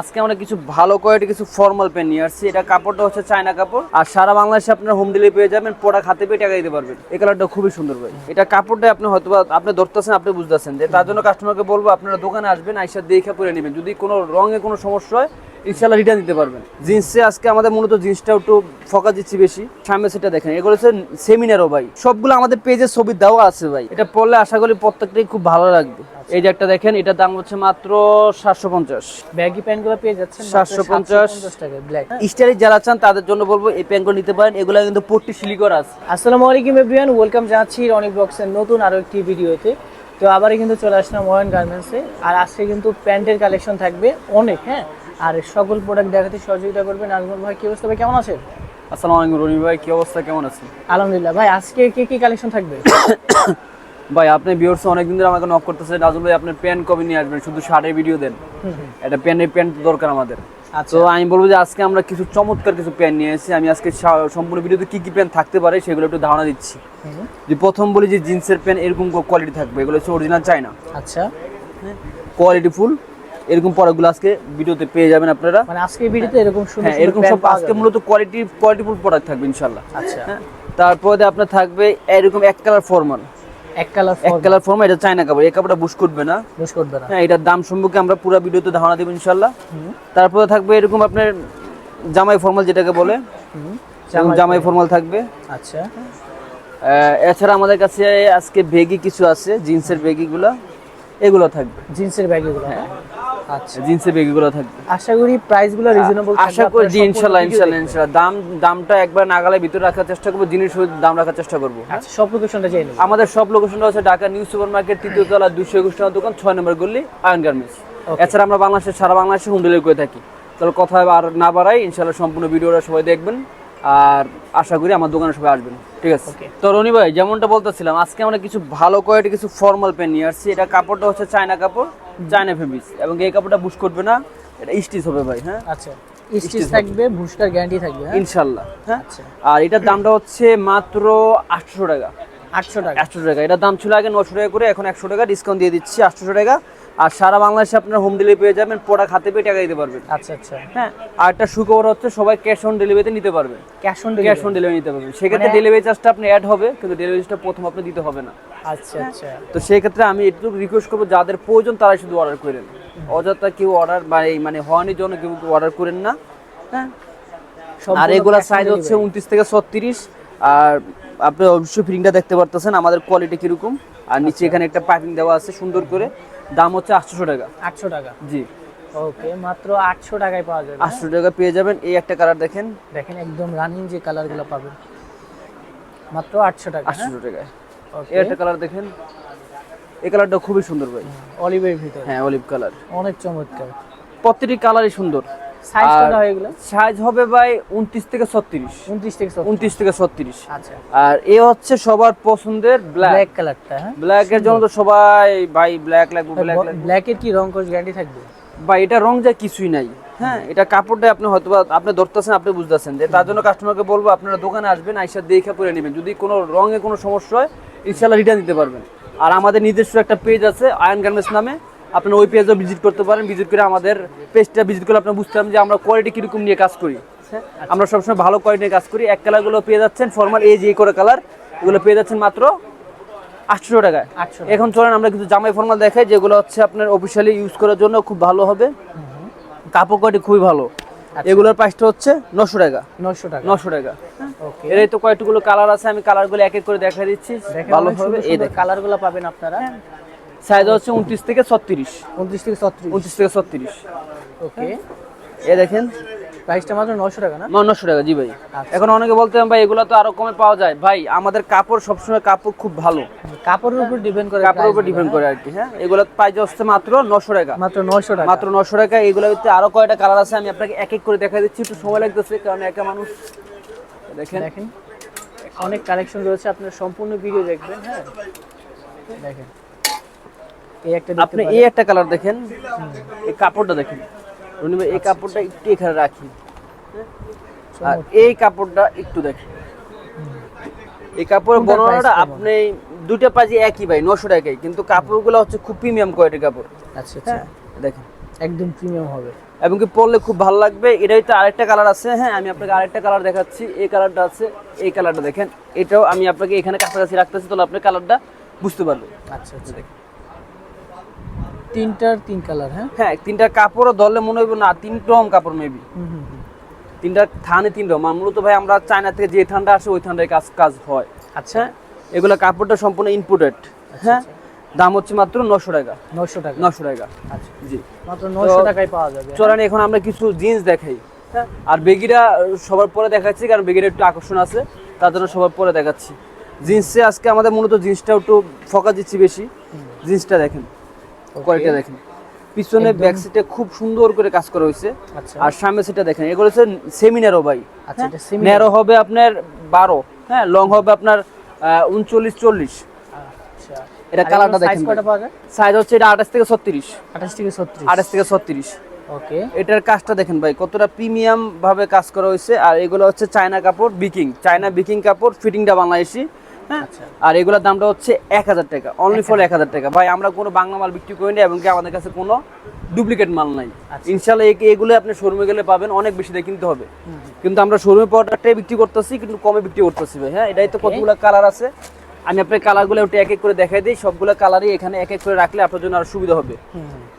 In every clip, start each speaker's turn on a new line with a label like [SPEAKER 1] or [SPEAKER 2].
[SPEAKER 1] আজকে আমরা কিছু ভালো কোয়ালিটি কিছু ফর্মাল প্যান্ট নিয়ে আসছি। এটা কাপড়টা হচ্ছে চায়না কাপড়। আর সারা বাংলাদেশে আপনার হোম ডেলিভারি পেয়ে যাবেন পোড়া খাতে পেয়ে টাকা দিতে পারবেন। এই কালারটা খুবই সুন্দর ভাই। এটা কাপড়টা আপনি হয়তো আপনি ধরতেছেন, আপনি বুঝতেছেন যে তার জন্য কাস্টমারকে বলব, আপনারা দোকানে আসবেন, আইসা দেখে পরে নেবেন। যদি কোনো রঙে কোনো সমস্যা হয় ইনশাল্লাহ রিটার্ন দিতে পারবেন। জিন্সে আজকে আমাদের মূলত জিন্সটা একটু ফোকাস দিচ্ছি বেশি। সামনে সেটা দেখেন এগুলো হচ্ছে সেমিনারও ভাই। সবগুলো আমাদের পেজে ছবি দেওয়া আছে ভাই। এটা পড়লে আশা করি প্রত্যেকটাই খুব ভালো লাগবে। এই যে একটা দেখেন এটার দাম হচ্ছে মাত্র সাতশো পঞ্চাশ।
[SPEAKER 2] ব্যাগি প্যান্টগুলো পেয়ে যাচ্ছেন
[SPEAKER 1] 750
[SPEAKER 2] টাকা ব্ল্যাক
[SPEAKER 1] স্টাইলি যারা চান তাদের জন্য বলব এই প্যান্টগুলো নিতে পারেন। এগুলো কিন্তু পট্টি সিলিকর আছে।
[SPEAKER 2] আসসালামু আলাইকুম এভরিওয়ান ওয়েলকাম জানাচ্ছি অনেক বক্সের নতুন আরও একটি ভিডিওতে তো আবারই কিন্তু চলে আসলাম ওয়ান গার্মেন্টসে আর আজকে কিন্তু প্যান্টের কালেকশন থাকবে অনেক হ্যাঁ? আর সকল প্রোডাক্ট দেখাতে সহযোগিতা করবেন নাজমুল ভাই। কি অবস্থা ভাই? কেমন আছেন?
[SPEAKER 1] আসসালামু আলাইকুম রনি ভাই কি অবস্থা? কেমন আছেন?
[SPEAKER 2] আলহামদুলিল্লাহ। ভাই আজকে কি কি কালেকশন থাকবে?
[SPEAKER 1] ভাই আপনি ভিউয়ার্স অনেকদিন ধরে আমাকে নক করতেছে নাজুল ভাই আপনি প্যান্ট কবে নিয়ে আসবেন শুধু শার্টের ভিডিও দেন। এটা প্যান্টের প্যান্ট দরকার আমাদের।
[SPEAKER 2] আচ্ছা।
[SPEAKER 1] তো আমি বলব যে আজকে আমরা কিছু চমৎকার কিছু প্যান্ট নিয়ে এসেছি। আমি আজকে সম্পূর্ণ ভিডিওতে কি কি প্যান্ট থাকতে পারে সেগুলো একটু ধারণা দিচ্ছি। যে প্রথম বলি যে জিন্সের প্যান্ট এরকম কোয়ালিটি থাকবে। এগুলো হচ্ছে অরিজিনাল চাইনা
[SPEAKER 2] আচ্ছা।
[SPEAKER 1] কোয়ালিটি ফুল এরকম পড়াগুলো আজকে ভিডিওতে পেয়ে যাবেন আপনারা।
[SPEAKER 2] মানে আজকে ভিডিওতে এরকম সুন্দর
[SPEAKER 1] হ্যাঁ এরকম সব আজকে মূলত কোয়ালিটি কোয়ালিটিফুল প্রোডাক্ট থাকবে ইনশাল্লাহ
[SPEAKER 2] আচ্ছা।
[SPEAKER 1] হ্যাঁ তারপরে আপনার থাকবে এরকম এক কালার ফর্মাল
[SPEAKER 2] এক কালার
[SPEAKER 1] এক কালার ফর্মাল এটা চায়না কাপড় এই কাপড়টা বুশ করবে না।
[SPEAKER 2] বুঝ করবে না।
[SPEAKER 1] হ্যাঁ এটার দাম সম্পর্কে আমরা পুরো ভিডিওতে ধারণা দেবো ইনশাল্লাহ
[SPEAKER 2] হুম,
[SPEAKER 1] তারপরে থাকবে এরকম আপনার জামাই ফর্মাল যেটাকে বলে। জামাই ফর্মাল থাকবে।
[SPEAKER 2] আচ্ছা।
[SPEAKER 1] এছাড়া আমাদের কাছে আজকে বেগি কিছু আছে জিন্সের বেগিগুলো এগুলো থাকবে।
[SPEAKER 2] জিন্সের ব্যাগ এগুলো
[SPEAKER 1] হ্যাঁ।
[SPEAKER 2] আচ্ছা।
[SPEAKER 1] জিন্সের বেগিগুলো থাকবে।
[SPEAKER 2] আশা করি প্রাইসগুলো রিজনেবল
[SPEAKER 1] আশা করি জি ইনশাল্লাহ ইনশাল্লাহ ইনশাল্লাহ। দাম দামটা একবার ভিতরে রাখার চেষ্টা করব জিনিস দাম রাখার চেষ্টা করব।
[SPEAKER 2] আচ্ছা সব লোকেশনটা জেনে
[SPEAKER 1] আমাদের সব লোকেশনটা হচ্ছে ঢাকা নিউ সুপার মার্কেট তৃতীয় তলা দুশো একুশ টাকা দোকান ছয় নম্বর গল্লি আয়ন গার্মেন্টস এছাড়া আমরা বাংলাদেশের সারা বাংলাদেশে হোম ডেলিভারি করে থাকি। তাহলে কথা আর না বাড়াই ইনশাল্লাহ সম্পূর্ণ ভিডিওটা সবাই দেখবেন। আর আশা করি আমার দোকানে সবাই আসবেন। ঠিক আছে. তো রনি ভাই যেমনটা বলতেছিলাম আজকে আমরা কিছু ভালো কোয়ালিটি কিছু ফর্মাল প্যান্ট নিয়ে আসছি। এটা কাপড়টা হচ্ছে চায়না কাপড় চায়না ফেব্রিক্স এবং এই কাপড়টা বুশ করবে না এটা স্টিচ হবে ভাই হ্যাঁ?
[SPEAKER 2] আচ্ছা। স্টিচ থাকবে বুশকার গ্যারান্টি থাকবে হ্যাঁ?
[SPEAKER 1] ইনশাল্লাহ হ্যাঁ?
[SPEAKER 2] আচ্ছা।
[SPEAKER 1] আর এটার দামটা হচ্ছে মাত্র আটশো টাকা।
[SPEAKER 2] আটশো টাকা।
[SPEAKER 1] একশো টাকা। এটার দাম ছিল আগে নশো টাকা করে এখন একশো টাকা ডিসকাউন্ট দিয়ে দিচ্ছি আটশো টাকা। আর সারা বাংলাদেশে আপনার হোম ডেলিভারি পেয়ে যাবেন পড়া খাতে পেয়ে টাকা দিতে পারবেন।
[SPEAKER 2] আচ্ছা আচ্ছা।
[SPEAKER 1] হ্যাঁ আর একটা সুখবর হচ্ছে সবাই ক্যাশ অন ডেলিভারিতে নিতে পারবেন
[SPEAKER 2] cash on
[SPEAKER 1] cash on delivery নিতে পারবেন। সেক্ষেত্রে
[SPEAKER 2] মানে-
[SPEAKER 1] ডেলিভারি চার্জটা আপনি অ্যাড হবে কিন্তু ডেলিভারি চার্জটা প্রথম আপনি দিতে হবে না।
[SPEAKER 2] আচ্ছা আচ্ছা।
[SPEAKER 1] তো সেই ক্ষেত্রে আমি একটু রিকোয়েস্ট করব যাদের প্রয়োজন তারা শুধু অর্ডার করেন অযথা কেউ অর্ডার বা এই মানে হওয়ানির জন্য কেউ অর্ডার করেন না। হ্যাঁ আর এগুলা সাইজ হচ্ছে। উনত্রিশ থেকে ছত্রিশ। আর আপনি অবশ্যই ফিটিংটা দেখতে পারতেছেন আমাদের কোয়ালিটি কীরকম। আর নিচে এখানে একটা পাইপিং দেওয়া আছে সুন্দর করে। দাম হচ্ছে আটশো টাকা।
[SPEAKER 2] আটশো টাকা?
[SPEAKER 1] জি।
[SPEAKER 2] ওকে মাত্র আটশো টাকায় পাওয়া যাবে।
[SPEAKER 1] আটশো টাকা পেয়ে যাবেন। এই একটা কালার দেখেন।
[SPEAKER 2] দেখেন একদম রানিং যে কালারগুলো পাবেন। মাত্র আটশো টাকা হ্যাঁ?
[SPEAKER 1] আটশো টাকায়।
[SPEAKER 2] ওকে।
[SPEAKER 1] এই একটা কালার দেখেন। এই কালারটা খুবই সুন্দর ভাই।
[SPEAKER 2] অলিভের ভিতরে।
[SPEAKER 1] হ্যাঁ অলিভ কালার
[SPEAKER 2] অনেক চমৎকার।
[SPEAKER 1] প্রত্যেকটি কালারই সুন্দর।
[SPEAKER 2] সাইজ কত হয় এগুলো?
[SPEAKER 1] সাইজ হবে ভাই উনত্রিশ থেকে ছত্রিশ।
[SPEAKER 2] উনত্রিশ থেকে
[SPEAKER 1] উনত্রিশ থেকে ছত্রিশ।
[SPEAKER 2] আচ্ছা।
[SPEAKER 1] আর এ হচ্ছে সবার পছন্দের ব্ল্যাক
[SPEAKER 2] ব্ল্যাক কালারটা হ্যাঁ?
[SPEAKER 1] ব্ল্যাক এর জন্য তো সবাই ভাই ব্ল্যাক লাগবে ব্ল্যাক লাগবে।
[SPEAKER 2] ব্ল্যাকের কি রং কোর্স গ্যারান্টি থাকবে?
[SPEAKER 1] বা এটা রং যা কিছুই নাই। হ্যাঁ এটা কাপড়টা আপনি হয়তো আপনি ধরতেছেন আপনি বুঝতেছেন। যে তার জন্য কাস্টমারকে বলব আপনারা দোকানে আসবেন আইসা দেখে পরে নেবেন। যদি কোনো রঙে কোনো সমস্যা হয় ইনশাল্লাহ রিটার্ন দিতে পারবেন। আর আমাদের নিজস্ব একটা পেজ আছে আয়ন গার্মেন্টস নামে। আপনারা ওই পেজও ভিজিট করতে পারেন ভিজিট করে আমাদের পেজটা ভিজিট করে আপনারা বুঝতে যে আমরা কোয়ালিটি কীরকম নিয়ে কাজ করি। হ্যাঁ? আমরা সবসময় ভালো কোয়ালিটি নিয়ে কাজ করি। এক কালারগুলো পেয়ে যাচ্ছেন ফর্মাল এই যে করে কালার এগুলো পেয়ে যাচ্ছেন মাত্র আটশো টাকায়।
[SPEAKER 2] আটশো
[SPEAKER 1] এখন চলেন আমরা কিছু জামাই ফর্মাল দেখাই যেগুলো হচ্ছে আপনার অফিসিয়ালি ইউজ করার জন্য খুব ভালো হবে। কাপড় কোয়ালিটি খুবই ভালো। এগুলোর প্রাইসটা হচ্ছে নশো টাকা।
[SPEAKER 2] নশো টাকা।
[SPEAKER 1] নশো টাকা। এর তো কয়েকগুলো কালার আছে আমি কালারগুলো এক এক করে দেখা দিচ্ছি। ভালো হবে এই দেখ
[SPEAKER 2] কালারগুলো পাবেন আপনারা।
[SPEAKER 1] সাইজ হচ্ছে উনত্রিশ থেকে ছত্রিশ।
[SPEAKER 2] উনত্রিশ থেকে ছত্রিশ।
[SPEAKER 1] উনত্রিশ থেকে ছত্রিশ।
[SPEAKER 2] ওকে।
[SPEAKER 1] এ দেখেন
[SPEAKER 2] প্রাইসটা মাত্র নশো টাকা না?
[SPEAKER 1] নশো টাকা জি ভাই।
[SPEAKER 2] আচ্ছা।
[SPEAKER 1] এখন অনেকে বলতে ভাই এগুলো তো আরও কমে পাওয়া যায়। ভাই আমাদের কাপড় সবসময় কাপড় খুব ভালো।
[SPEAKER 2] কাপড়ের উপর ডিপেন্ড করে
[SPEAKER 1] কাপড়ের উপর ডিপেন্ড করে আর কি হ্যাঁ? এগুলো প্রাইস হচ্ছে মাত্র নশো টাকা।
[SPEAKER 2] হ্যাঁ? মাত্র নশো টাকা।
[SPEAKER 1] মাত্র নশো টাকা। এগুলো হচ্ছে আরও কয়টা কালার আছে আমি আপনাকে এক এক করে দেখা দিচ্ছি একটু সময় লাগতেছে কারণ একা মানুষ। দেখেন।
[SPEAKER 2] দেখেন অনেক কালেকশন রয়েছে আপনার সম্পূর্ণ ভিডিও দেখবেন হ্যাঁ? দেখেন। এই একটা
[SPEAKER 1] আপনি এই একটা কালার দেখেন। এই কাপড়টা দেখেন। রনি ভাই এই কাপড়টা একটু এখানে রাখি। আর এই কাপড়টা একটু দেখেন। এই কাপড়ের বর্ণনাটা? আপনি দুইটা পাজি একই ভাই নশো টাকাই কিন্তু কাপড়গুলো হচ্ছে খুব প্রিমিয়াম কোয়ালিটির কাপড়।
[SPEAKER 2] আচ্ছা আচ্ছা।
[SPEAKER 1] হ্যাঁ দেখেন।
[SPEAKER 2] একদম প্রিমিয়াম হবে।
[SPEAKER 1] এবং কি পরলে খুব ভালো লাগবে? এটাই তো আরেকটা কালার আছে। হ্যাঁ আমি আপনাকে আরেকটা কালার দেখাচ্ছি। এই কালারটা আছে এই কালারটা দেখেন। এটাও আমি আপনাকে এখানে কাছাকাছি রাখতেছি তাহলে আপনি কালারটা বুঝতে পারবেন।
[SPEAKER 2] আচ্ছা আচ্ছা। তিনটার তিন কালার হ্যাঁ?
[SPEAKER 1] হ্যাঁ তিনটা কাপড়ও ধরলে মনে হইব না তিন রকম কাপড় মেবি। তিনটা থানে তিন রকম। মূলত ভাই আমরা চায়না থেকে যে থানটা আসে ওই ঠান্ডায় কাজ কাজ হয়।
[SPEAKER 2] আচ্ছা।
[SPEAKER 1] হ্যাঁ? এগুলো কাপড়টা সম্পূর্ণ ইম্পোর্টেড হ্যাঁ? দাম হচ্ছে মাত্র নশো টাকা।
[SPEAKER 2] নশো টাকা।
[SPEAKER 1] নশো টাকা।
[SPEAKER 2] আচ্ছা।
[SPEAKER 1] জি।
[SPEAKER 2] মাত্র নশো টাকায় পাওয়া যাবে
[SPEAKER 1] চলেন এখন আমরা কিছু জিন্স দেখাই। হ্যাঁ? আর বেগিরা সবার পরে দেখাচ্ছি কারণ বেগিরা একটু আকর্ষণ আছে। তার জন্য সবার পরে দেখাচ্ছি। জিন্সে আজকে আমাদের মূলত জিন্সটা একটু ফোকাস দিচ্ছি বেশি। জিন্সটা দেখেন। কোয়ালিটি দেখেন। পিছনে ব্যাক সিটে খুব সুন্দর করে কাজ করা হয়েছে।
[SPEAKER 2] আচ্ছা।
[SPEAKER 1] আর সামনে সেটা দেখেন এগুলো হচ্ছে ভাই।
[SPEAKER 2] আচ্ছা এটা semi
[SPEAKER 1] ন্যারো হবে আপনার বারো হ্যাঁ? লং হবে আপনার উনচল্লিশ চল্লিশ।
[SPEAKER 2] আচ্ছা।
[SPEAKER 1] এটা কালারটা দেখেন সাইজ হচ্ছে এটা আঠাশ থেকে ছত্রিশ।
[SPEAKER 2] আঠাশ থেকে ছত্রিশ।
[SPEAKER 1] আঠাশ থেকে ছত্রিশ।
[SPEAKER 2] ওকে
[SPEAKER 1] এটার কাজটা দেখেন ভাই কতটা প্রিমিয়াম ভাবে কাজ করা হয়েছে। আর এগুলো হচ্ছে চায়না কাপড় বিকিং চায়না বিকিং কাপড় ফিটিংটা বাংলাদেশি। হ্যাঁ?
[SPEAKER 2] আচ্ছা।
[SPEAKER 1] আর এগুলোর দামটা হচ্ছে এক হাজার টাকা। অনলি ফর এক হাজার। টাকা। ভাই আমরা কোনো বাংলা মাল বিক্রি করি না এবং কি আমাদের কাছে কোনো ডুপ্লিকেট মাল নাই।
[SPEAKER 2] আচ্ছা।
[SPEAKER 1] ইনশাল্লাহ এগুলো আপনি শোরুমে গেলে পাবেন অনেক বেশি দিয়ে কিনতে হবে। কিন্তু আমরা শোরুমে প্রোডাক্টটাই বিক্রি করতেছি কিন্তু কমে বিক্রি করতেছি ভাই। হ্যাঁ এটাই তো কতগুলো কালার আছে। আমি আপনার কালারগুলো একটু এক এক করে দেখাই দিই। সবগুলো কালারই এখানে এক এক করে রাখলে আপনার জন্য আরও সুবিধা হবে।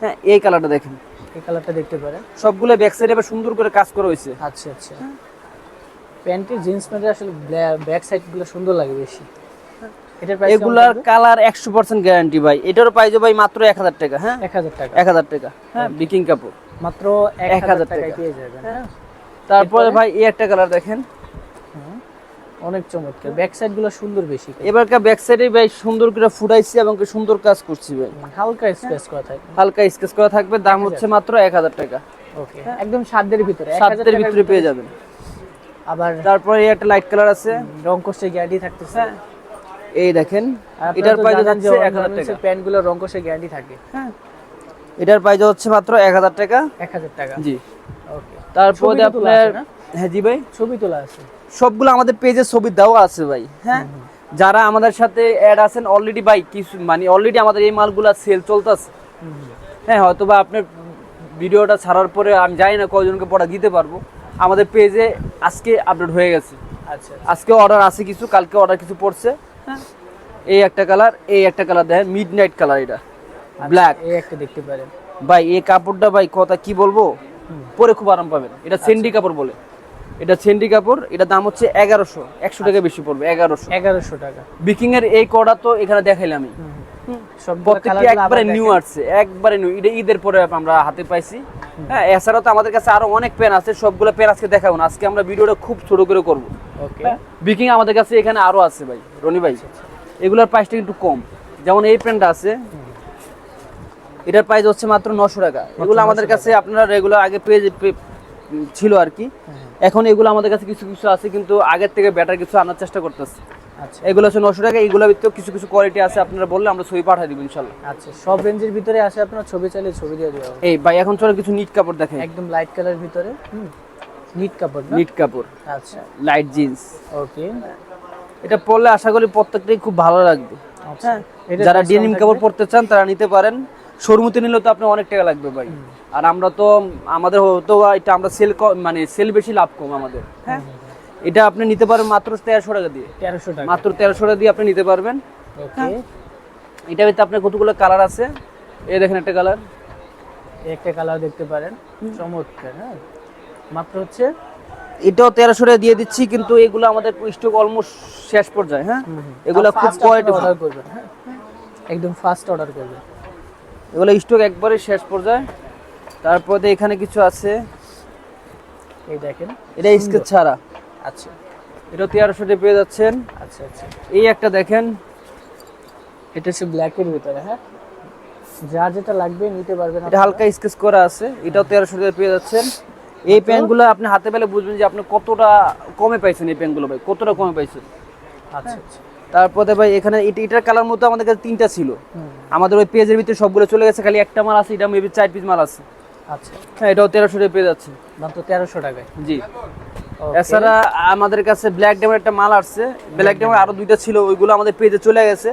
[SPEAKER 1] হ্যাঁ এই কালারটা দেখেন।
[SPEAKER 2] এই কালারটা দেখতে পারেন।
[SPEAKER 1] সবগুলো ব্যাক সাইডে এবার সুন্দর করে কাজ করা হয়েছে।
[SPEAKER 2] আচ্ছা আচ্ছা। প্যান্টের জিন্স প্যান্টের আসলে ব্যাক সাইডগুলো সুন্দর লাগে বেশি।
[SPEAKER 1] এগুলার কালার একশো পার্সেন্ট গ্যারান্টি ভাই। এটারও প্রাইস ভাই মাত্র এক হাজার টাকা হ্যাঁ?
[SPEAKER 2] এক হাজার টাকা।
[SPEAKER 1] এক হাজার টাকা। হ্যাঁ। বিকিং কাপড়।
[SPEAKER 2] মাত্র এক হাজার
[SPEAKER 1] টাকা।
[SPEAKER 2] পেয়ে যাবেন। হ্যাঁ।
[SPEAKER 1] তারপরে ভাই এই একটা কালার দেখেন।
[SPEAKER 2] অনেক চমৎকার। ব্যাক সাইডগুলো সুন্দর বেশি
[SPEAKER 1] এবারকার ব্যাক সাইডে ভাই সুন্দর করে ফুটাইছি এবং সুন্দর কাজ করছি ভাই।
[SPEAKER 2] হালকা স্পেস করা থাকে
[SPEAKER 1] হালকা স্কেচ করা থাকবে। দাম হচ্ছে মাত্র এক হাজার টাকা।
[SPEAKER 2] ওকে। একদম সাধ্যের ভিতরে। 1000
[SPEAKER 1] সাতের
[SPEAKER 2] টাকার
[SPEAKER 1] ভিতরে পেয়ে যাবেন।
[SPEAKER 2] আবার
[SPEAKER 1] তারপরে একটা লাইট কালার আছে।
[SPEAKER 2] রং কোর্সের গ্যারান্টি থাকতেছে।
[SPEAKER 1] এই দেখেন
[SPEAKER 2] এটার
[SPEAKER 1] প্রাইস হচ্ছে এক হাজার টাকা।
[SPEAKER 2] প্যান্টগুলো রং কোর্সের গ্যারান্টি থাকে।
[SPEAKER 1] হ্যাঁ। এটার প্রাইস হচ্ছে মাত্র এক হাজার টাকা।
[SPEAKER 2] এক হাজার টাকা।
[SPEAKER 1] জি।
[SPEAKER 2] ওকে
[SPEAKER 1] তারপরে আপনার হ্যাঁ জি ভাই।
[SPEAKER 2] ছবি তোলা আছে।
[SPEAKER 1] সবগুলো আমাদের পেজে ছবি দেওয়া আছে ভাই। হ্যাঁ? যারা আমাদের সাথে অ্যাড আছেন অলরেডি ভাই কিছু মানে অলরেডি আমাদের এই মালগুলা সেল চলতেছে। হ্যাঁ হয়তো বা আপনার ভিডিওটা ছাড়ার পরে আমি জানি না কয়জনকে পড়া দিতে পারব। আমাদের পেজে আজকে আপডেট হয়ে গেছে।
[SPEAKER 2] আচ্ছা
[SPEAKER 1] আজকে অর্ডার আছে কিছু কালকে অর্ডার কিছু পড়ছে। হ্যাঁ। এই একটা কালার এই একটা কালার দেখেন মিড নাইট কালার এটা ব্ল্যাক
[SPEAKER 2] এই একটা দেখতে পারেন।
[SPEAKER 1] ভাই এই কাপড়টা ভাই কথা কি বলব? পরে খুব আরাম পাবেন। এটা সেন্ডি কাপড় বলে। এটা সেন্ডি কাপড় এটা দাম হচ্ছে এগারোশো। একশো টাকা বেশি পড়বে এগারোশো।
[SPEAKER 2] এগারোশো টাকা।
[SPEAKER 1] বিকিং এর এই কড়া তো এখানে দেখাইলাম আমি প্রত্যেকটি একবারে নিউ আসছে একবারে নিউ এটা ঈদের পরে আমরা হাতে পাইছি। হ্যাঁ এছাড়াও তো আমাদের কাছে আরও অনেক পেন আছে সবগুলো পেন আজকে দেখাবো না। আজকে আমরা ভিডিওটা খুব ছোট করে করব। বিকিং আমাদের কাছে এখানে আরও আছে ভাই রনি ভাই। এগুলোর প্রাইসটা একটু কম। যেমন এই পেনটা আছে এটার প্রাইস হচ্ছে মাত্র নশো টাকা। এগুলো আমাদের কাছে আপনারা রেগুলার আগে পেয়ে ছিল আর কি। এখন এগুলো আমাদের কাছে কিছু কিছু আছে কিন্তু আগের থেকে বেটার কিছু আনার চেষ্টা করতেছি।
[SPEAKER 2] আচ্ছা
[SPEAKER 1] এগুলো হচ্ছে নশো টাকা এগুলোর ভিতরে কিছু কিছু কোয়ালিটি আছে আপনারা বললে আমরা ছবি পাঠিয়ে দিব ইনশাল্লাহ।
[SPEAKER 2] আচ্ছা সব রেঞ্জের ভিতরে আপনার ছবি চাইলে ছবি দিয়ে দেওয়া
[SPEAKER 1] এই ভাই এখন চলো কিছু নিট কাপড় দেখেন
[SPEAKER 2] একদম লাইট কালার ভিতরে নিট কাপড়
[SPEAKER 1] নিট কাপড়।
[SPEAKER 2] আচ্ছা।
[SPEAKER 1] লাইট জিন্স
[SPEAKER 2] ওকে
[SPEAKER 1] এটা পরলে আশা করি প্রত্যেকটাই খুব ভালো লাগবে।
[SPEAKER 2] আচ্ছা এটা
[SPEAKER 1] যারা ডেনিম কাপড় পরতে চান তারা নিতে পারেন। শোরুমতে নিলে তো আপনার অনেক টাকা লাগবে ভাই। আর আমরা তো আমাদের তো এটা আমরা সেল মানে সেল বেশি লাভ কম আমাদের। হ্যাঁ। এটা আপনি নিতে পারেন মাত্র তেরোশো টাকা দিয়ে।
[SPEAKER 2] তেরোশো টাকা।
[SPEAKER 1] মাত্র তেরোশো টাকা দিয়ে আপনি নিতে পারবেন।
[SPEAKER 2] ওকে।
[SPEAKER 1] এটা ভিতরে আপনার কতগুলো কালার আছে? এই দেখেন একটা কালার।
[SPEAKER 2] একটা কালার দেখতে পারেন। চমৎকার হ্যাঁ। মাত্র হচ্ছে?
[SPEAKER 1] এটাও তেরোশো টাকা দিয়ে দিচ্ছি কিন্তু এগুলো আমাদের স্টক অলমোস্ট শেষ পর্যায়ে হ্যাঁ। এগুলো খুব কোয়ালিটি
[SPEAKER 2] অর্ডার করবেন হ্যাঁ। একদম ফাস্ট অর্ডার করবেন।
[SPEAKER 1] এগুলো স্টক একবারে শেষ পর্যায়ে। তারপরে এখানে কিছু আছে।
[SPEAKER 2] এই দেখেন।
[SPEAKER 1] এটা স্কেচ ছাড়া।
[SPEAKER 2] আচ্ছা।
[SPEAKER 1] এটা তেরোশো টাকা পেয়ে যাচ্ছেন।
[SPEAKER 2] আচ্ছা আচ্ছা।
[SPEAKER 1] এই একটা দেখেন
[SPEAKER 2] এটা হচ্ছে ব্ল্যাকের ভিতরে হ্যাঁ? যার যেটা লাগবে নিতে পারবেন
[SPEAKER 1] এটা হালকা স্কেচ করা আছে এটাও তেরোশো টাকা পেয়ে যাচ্ছেন। এই প্যান্টগুলো আপনি হাতে পেলে বুঝবেন যে আপনি কতটা কমে পাইছেন এই প্যান্টগুলো ভাই কতটা কমে পাইছেন।
[SPEAKER 2] আচ্ছা আচ্ছা।
[SPEAKER 1] তারপরে ভাই এখানে এটা- এটার কালার মতো আমাদের কাছে তিনটা ছিল। আমাদের ওই পেজের ভিতরে সবগুলো চলে গেছে খালি একটা মাল আছে এটা মেবি চার পিস মাল আছে।
[SPEAKER 2] আচ্ছা।
[SPEAKER 1] হ্যাঁ এটাও তেরোশো টাকা পেয়ে যাচ্ছে
[SPEAKER 2] মাত্র তেরোশো টাকায়।
[SPEAKER 1] জি. এছাড়া আমাদের কাছে ব্ল্যাক ডেমের একটা মাল আসছে। ব্ল্যাক ডেমের আরও দুইটা ছিল ওইগুলো আমাদের পেজে চলে গেছে।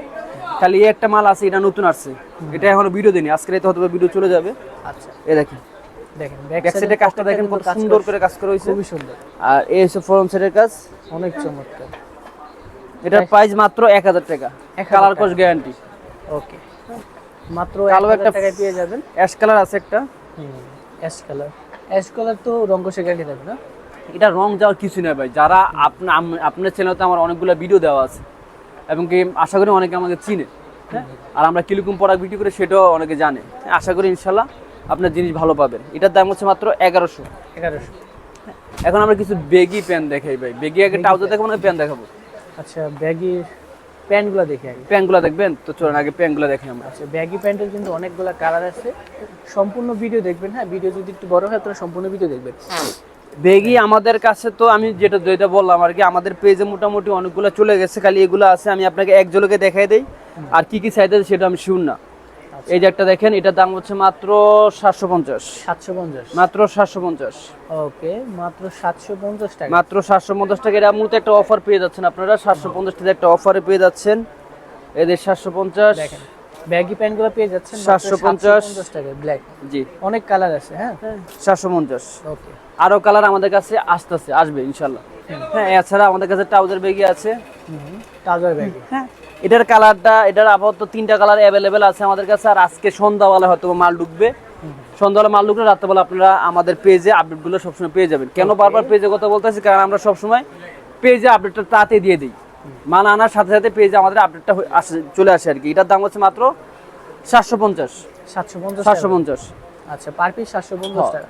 [SPEAKER 1] খালি এই একটা মাল আছে এটা নতুন আসছে। এটা এখনও ভিডিও দিনি। আজকে রাতে হয়তো ভিডিও চলে যাবে।
[SPEAKER 2] আচ্ছা।
[SPEAKER 1] এই দেখেন।
[SPEAKER 2] দেখেন ব্যাক
[SPEAKER 1] ব্যাক কাজটা দেখেন কত সুন্দর করে কাজ করা হয়েছে।
[SPEAKER 2] খুবই সুন্দর।
[SPEAKER 1] আর এই হচ্ছে ফ্রন্ট সাইডের কাজ।
[SPEAKER 2] অনেক চমৎকার।
[SPEAKER 1] এটার প্রাইস মাত্র এক হাজার টাকা।
[SPEAKER 2] 1000
[SPEAKER 1] কালার। কোর্স গ্যারান্টি
[SPEAKER 2] ওকে মাত্র
[SPEAKER 1] কালো
[SPEAKER 2] একটা টাকায় পেয়ে যাবেন।
[SPEAKER 1] অ্যাশ কালার আছে একটা।
[SPEAKER 2] অ্যাশ কালার অ্যাশ কালার তো রঙ্গসে গ্যারান্টি থাকবে না?
[SPEAKER 1] এটা রং যাওয়ার কিছু নেই ভাই। যারা আপনা আম- আপনার চ্যানেলতে আমার অনেকগুলো ভিডিও দেওয়া আছে। এবং কি আশা করি অনেকে আমাকে চিনে। হ্যাঁ? আর আমরা কীরকম প্রোডাক্ট বিক্রি করে সেটাও অনেকে জানে। আশা করি ইনশাল্লাহ আপনার জিনিস ভালো পাবেন। এটার দাম হচ্ছে মাত্র এগারোশো।
[SPEAKER 2] এগারোশো।
[SPEAKER 1] এখন আমরা কিছু বেগি প্যান্ট দেখাই ভাই। বেগি আগে ট্রাউজার দেখাবো না প্যান্ট দেখাবো?
[SPEAKER 2] আচ্ছা ব্যাগি প্যান্টগুলো দেখে আগে।
[SPEAKER 1] প্যান্টগুলো দেখবেন? তো চলেন আগে প্যান্টগুলো দেখি আমরা।
[SPEAKER 2] আচ্ছা ব্যাগি প্যান্টের কিন্তু অনেকগুলো কালার আছে। সম্পূর্ণ ভিডিও দেখবেন হ্যাঁ? ভিডিও যদি একটু বড় হয় তাহলে সম্পূর্ণ ভিডিও দেখবেন।
[SPEAKER 1] বেগি আমাদের কাছে তো আমি যেটা যেটা বললাম আর কি আমাদের পেজে মোটামুটি অনেকগুলো চলে গেছে খালি এগুলো আছে আমি আপনাকে এক ঝলকে দেখাই দেই। আর কি কি সাইজ আছে সেটা আমি শুন না। এই যে একটা দেখেন এটার দাম হচ্ছে মাত্র সাতশো পঞ্চাশ।
[SPEAKER 2] সাতশো পঞ্চাশ।
[SPEAKER 1] মাত্র সাতশো পঞ্চাশ।
[SPEAKER 2] ওকে মাত্র সাতশো পঞ্চাশ টাকা।
[SPEAKER 1] মাত্র সাতশো পঞ্চাশ টাকা। এটা মূলত একটা অফার পেয়ে যাচ্ছেন আপনারা। সাতশো পঞ্চাশ টাকা একটা অফারে পেয়ে যাচ্ছেন। এদের সাতশো পঞ্চাশ।
[SPEAKER 2] দেখেন। ব্যাগি প্যান্টগুলো পেয়ে যাচ্ছেন
[SPEAKER 1] 750
[SPEAKER 2] টাকা ব্ল্যাক
[SPEAKER 1] জি।
[SPEAKER 2] অনেক কালার আছে হ্যাঁ?
[SPEAKER 1] সাতশো পঞ্চাশ।
[SPEAKER 2] ওকে
[SPEAKER 1] আরও কালার আমাদের কাছে আসতেছে আসবে ইনশাল্লাহ। হ্যাঁ এছাড়া আমাদের কাছে ট্রাউজার বেগি আছে।
[SPEAKER 2] Trouser baggy.
[SPEAKER 1] হ্যাঁ। এটার কালারটা এটার আপাতত তিনটা কালার অ্যাভেলেবেল আছে আমাদের কাছে আর আজকে সন্ধ্যাবেলা হয়তো মাল ঢুকবে। সন্ধ্যাবেলা মাল ঢুকলে রাত্রেবেলা আপনারা আমাদের পেজে আপডেটগুলো সবসময় পেয়ে যাবেন। কেন বারবার পেজে কথা বলতেছি? কারণ আমরা সবসময় পেজে আপডেটটা তাতে দিয়ে দিই। মাল আনার সাথে সাথে পেজে আমাদের আপডেটটা আসে চলে আসে আর কি। এটার দাম হচ্ছে মাত্র সাতশো পঞ্চাশ।
[SPEAKER 2] সাতশো পঞ্চাশ
[SPEAKER 1] সাতশো পঞ্চাশ।
[SPEAKER 2] আচ্ছা পার পিস সাতশো পঞ্চাশ টাকা।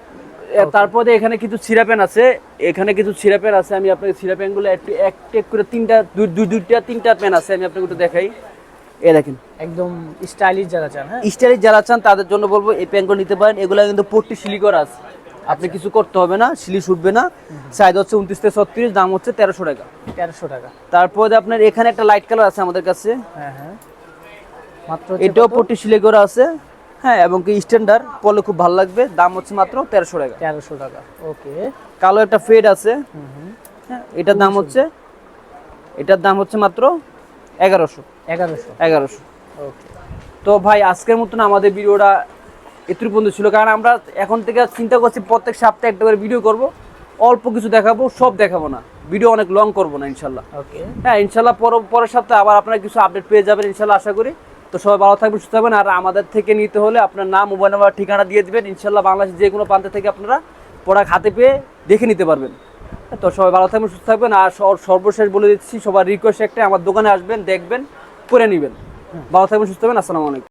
[SPEAKER 1] তারপরে এখানে কিছু সিরাপেন আছে। এখানে কিছু সিরাপেন আছে। আমি আপনাকে সিরাপেনগুলো একটু এক টেক করে তিনটা দুই দুই- দুইটা তিনটা পেন আছে। আমি আপনাকে একটু দেখাই। এ দেখেন।
[SPEAKER 2] একদম স্টাইলিশ যারা চান হ্যাঁ?
[SPEAKER 1] স্টাইলিশ যারা চান তাদের জন্য বলব এই প্যান্টগুলো নিতে পারেন। এগুলো কিন্তু পট্টি সিলি করা আছে। আপনি কিছু করতে হবে না সিলি উঠবে না। সাইজ হচ্ছে উনত্রিশ থেকে ছত্রিশ দাম হচ্ছে তেরোশো টাকা।
[SPEAKER 2] তেরোশো টাকা।
[SPEAKER 1] তারপরে আপনার এখানে একটা লাইট কালার আছে আমাদের কাছে।
[SPEAKER 2] হ্যাঁ হ্যাঁ। মাত্র
[SPEAKER 1] এটাও
[SPEAKER 2] কত?
[SPEAKER 1] পট্টি সিলি করা আছে। হ্যাঁ এবং কি স্ট্যান্ডার্ড পরলে খুব ভালো লাগবে। দাম হচ্ছে মাত্র তেরোশো টাকা।
[SPEAKER 2] তেরোশো টাকা ওকে।
[SPEAKER 1] কালো একটা ফেড আছে। হ্যাঁ এটার দাম হচ্ছে এটার দাম হচ্ছে মাত্র এগারোশো।
[SPEAKER 2] এগারোশো।
[SPEAKER 1] এগারোশো।
[SPEAKER 2] ওকে।
[SPEAKER 1] তো ভাই আজকের মতন আমাদের ভিডিওটা এতুর পর্যন্ত ছিল কারণ আমরা এখন থেকে চিন্তা করছি প্রত্যেক সপ্তাহে একটা করে ভিডিও করব। অল্প কিছু দেখাবো সব দেখাবো না। ভিডিও অনেক লং করব না ইনশাল্লাহ।
[SPEAKER 2] ওকে
[SPEAKER 1] হ্যাঁ ইনশাল্লাহ পর পরের সপ্তাহে আবার আপনারা কিছু আপডেট পেয়ে যাবেন ইনশাল্লাহ আশা করি। তো সবাই ভালো থাকবেন সুস্থ থাকবেন। আর আমাদের থেকে নিতে হলে আপনার নাম মোবাইল নাম্বার ঠিকানা দিয়ে দেবেন। ইনশাল্লাহ বাংলাদেশের যে কোনো প্রান্ত থেকে আপনারা প্রোডাক্ট হাতে পেয়ে দেখে নিতে পারবেন। তো সবাই ভালো থাকবেন সুস্থ থাকবেন। আর সর- সর্বশেষ বলে দিচ্ছি সবার রিকোয়েস্ট একটা আমার দোকানে আসবেন দেখবেন করে নেবেন। ভালো থাকবেন সুস্থ থাকবেন। আসসালামু আলাইকুম।